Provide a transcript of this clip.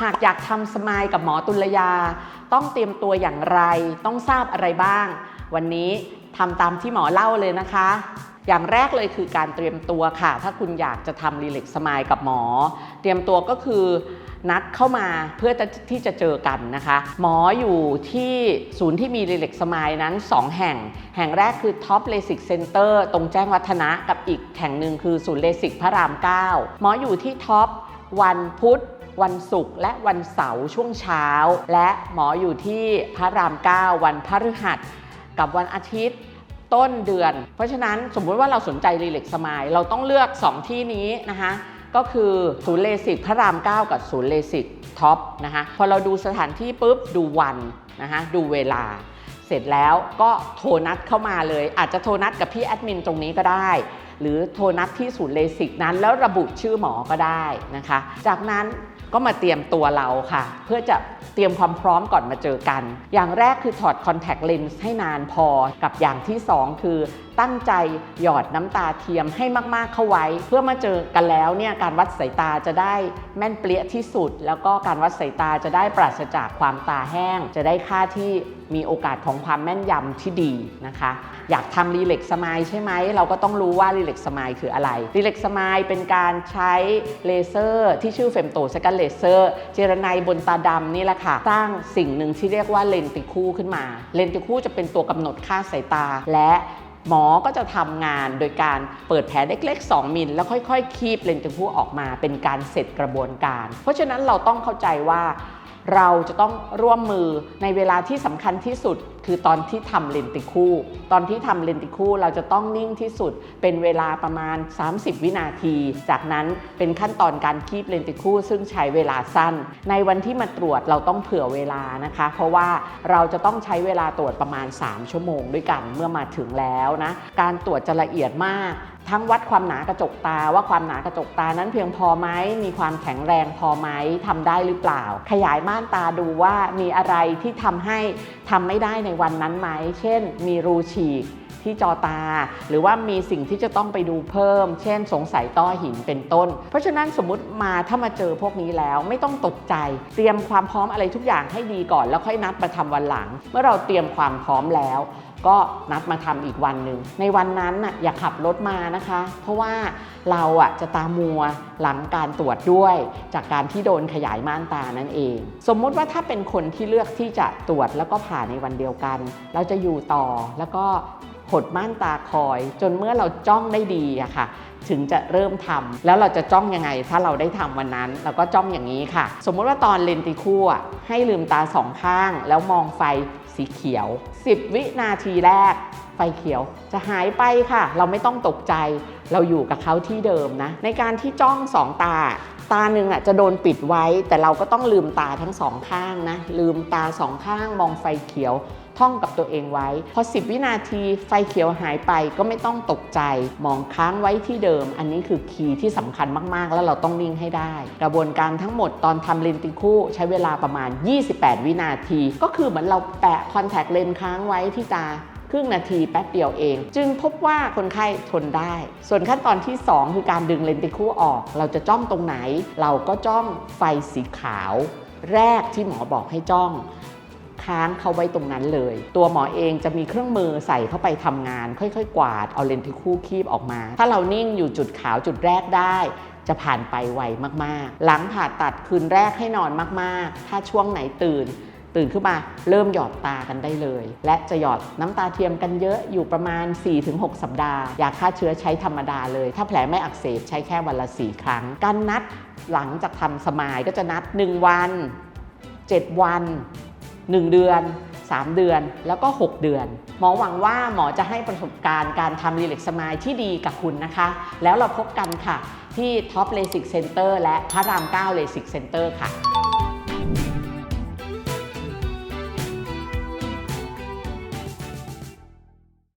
หากอยากทำสมายกับหมอตุลยา ต้องเตรียมตัวอย่างไร ต้องทราบอะไรบ้าง วันนี้ทำตามที่หมอเล่าเลยนะคะ อย่างแรกเลยคือการเตรียมตัวค่ะ ถ้าคุณอยากจะทำรีเล็กสมายกับหมอ เตรียมตัวก็คือนัดเข้ามาเพื่อที่จะเจอกันนะคะ หมออยู่ที่ศูนย์ที่มีรีเล็กสมายนั้น 2 แห่ง แห่งแรกคือท็อปเลสิกเซ็นเตอร์ตรงแจ้งวัฒนะกับอีกแห่งหนึ่งคือศูนย์เลสิกพระราม 9 หมออยู่ที่ท็อปวันพุธ วันศุกร์และวันเสาร์ช่วงเช้า และหมออยู่ที่พระราม 9 วันพฤหัสกับวันอาทิตย์ต้นเดือน เพราะฉะนั้นสมมุติว่าเราสนใจรีเล็กสมายเราต้องเลือก 2 ที่นี้นะคะก็คือศูนย์เลสิกพระราม 9 กับศูนย์เลสิกท็อปนะคะพอเราดูสถานที่ปุ๊บดูวันนะคะดูเวลา เสร็จแล้วก็โทรนัดเข้ามาเลย อาจจะโทรนัดกับพี่แอดมินตรงนี้ก็ได้ หรือโทรนัดที่ศูนย์เลสิกนั้น แล้วระบุชื่อหมอก็ได้นะคะ จากนั้น ก็มาเตรียมตัวเราค่ะ เพื่อจะ เตรียมความพร้อมก่อนมาเจอกัน อย่างแรกคือถอดคอนแทคเลนส์ให้นานพอ กับอย่างที่ 2 คือตั้งใจหยอดน้ำตาเทียมให้มากๆเข้าไว้ เพื่อมาเจอกันแล้วเนี่ยการวัดสายตาจะได้แม่นเปรี้ยที่สุด แล้วก็การวัดสายตาจะได้ปราศจากความตาแห้ง จะได้ค่าที่มีโอกาสของความแม่นยำที่ดีนะคะ อยากทำรีเล็กสมายใช่ไหม เราก็ต้องรู้ว่ารีเล็กสมายคืออะไรรีเล็กสมายเป็นการใช้เลเซอร์ที่ชื่อเฟมโตสกันเลเซอร์เจรไนบนตาดำนี่แหละค่ะ สร้างสิ่งหนึ่งที่เรียกว่าเลนติคู่ขึ้นมา เลนติคู่จะเป็นตัวกำหนดค่าสายตา และหมอก็จะทำงานโดยการเปิดแผลเล็กๆ 2 มิล แล้วค่อยๆ คีบเลนติคู่ออกมาเป็นการเสร็จกระบวนการ เพราะฉะนั้นเราต้องเข้าใจว่าเราจะต้องร่วมมือในเวลาที่สำคัญที่สุด คือตอนที่ทำเลนติคู่ ตอนที่ทำเลนติคู่เราจะต้องนิ่งที่สุด เป็นเวลาประมาณ 30 วินาที จากนั้นเป็นขั้นตอนการคีบเลนติคู่ ซึ่งใช้เวลาสั้น ในวันที่มาตรวจเราต้องเผื่อเวลานะคะ เพราะว่าเราจะต้องใช้เวลาตรวจประมาณ 3 ชั่วโมงด้วยกันเมื่อมาถึงแล้วนะ การตรวจจะละเอียดมากทั้งวัดความหนากระจกตาว่าความหนากระจกตานั้นเพียงพอไหมมีความแข็งแรงพอไหมทำได้หรือเปล่า ขยายม่านตาดูว่ามีอะไรที่ทำให้ทำไม่ได้ในวันนั้นไหมเช่น มีรูฉีกที่จอตา หรือว่ามีสิ่งที่จะต้องไปดูเพิ่ม เช่น สงสัยต้อหินเป็นต้น เพราะฉะนั้นสมมุติมาถ้ามาเจอพวกนี้แล้วไม่ต้องตกใจ เตรียมความพร้อมอะไรทุกอย่างให้ดีก่อน แล้วค่อยนัดมาทำวันหลัง เมื่อเราเตรียมความพร้อมแล้ว ก็นัดมาทำอีกวันหนึ่ง ในวันนั้นน่ะอย่าขับรถมานะคะ เพราะว่าเราอะจะตามัวหลังการตรวจด้วย จากการที่โดนขยายม่านตานั่นเอง สมมุติว่าถ้าเป็นคนที่เลือกที่จะตรวจแล้วก็ผ่าในวันเดียวกัน เราจะอยู่ต่อแล้วก็ หดม่านตาคอย จนเมื่อเราจ้องได้ดีอะค่ะ ถึงจะเริ่มทำแล้วเราจะจ้องยังไง ถ้าเราได้ทำวันนั้น เราก็จ้องอย่างนี้ค่ะ สมมุติว่าตอนเลนติคู่ให้ลืมตาสองข้าง แล้วมองไฟสีเขียว 10 วินาทีแรก ไฟเขียวจะหายไปค่ะ เราไม่ต้องตกใจ เราอยู่กับเขาที่เดิมนะ ในการที่จ้องสองตา ตาหนึ่งอะจะโดนปิดไว้ แต่เราก็ต้องลืมตาทั้งสองข้างนะ ลืมตาสองข้างมองไฟเขียวท่องกับตัวเองไว้ พอ 10 วินาทีไฟเขียวหายไปก็ไม่ต้องตกใจ มองค้างไว้ที่เดิม อันนี้คือคีย์ที่สำคัญมาก ๆ แล้วเราต้องนิ่งให้ได้ กระบวนการทั้งหมดตอนทำเลนติคู่ใช้เวลาประมาณ 28 วินาที ก็คือเหมือนเราแปะคอนแทคเลนส์ค้างไว้ที่ตา ครึ่งนาทีแป๊บเดียวเอง จึงพบว่าคนไข้ทนได้ ส่วนขั้นตอนที่ 2 คือการดึงเลนติคู่ออก เราจะจ้องตรงไหน เราก็จ้องไฟสีขาว แรกที่หมอบอกให้จ้องค้างเขาไว้ตรงนั้นเลย ตัวหมอเองจะมีเครื่องมือใส่เข้าไปทำงาน ค่อยๆ กวาดเอาเลนติคู่คีบออกมา ถ้าเรานิ่งอยู่จุดขาวจุดแรกได้ จะผ่านไปไวมากๆ หลังผ่าตัดคืนแรกให้นอนมากๆ ถ้าช่วงไหนตื่น ตื่นขึ้นมาเริ่มหยอดตากันได้เลย และจะหยอดน้ำตาเทียมกันเยอะอยู่ประมาณ 4-6 สัปดาห์ ยาฆ่าเชื้อใช้ธรรมดาเลย ถ้าแผลไม่อักเสบใช้แค่วันละ 4 ครั้ง การนัดหลังจากทำสมายก็จะนัด 1 วัน 7 วัน 1 เดือน 3 เดือนแล้วก็ 6 เดือน หมอหวังว่าหมอจะให้ประสบการณ์การทำรีเล็กสมายที่ดีกับคุณนะคะ แล้วเราพบกันค่ะ ที่ท็อปเลสิกเซ็นเตอร์และพระราม9เลสิกเซ็นเตอร์ค่ะ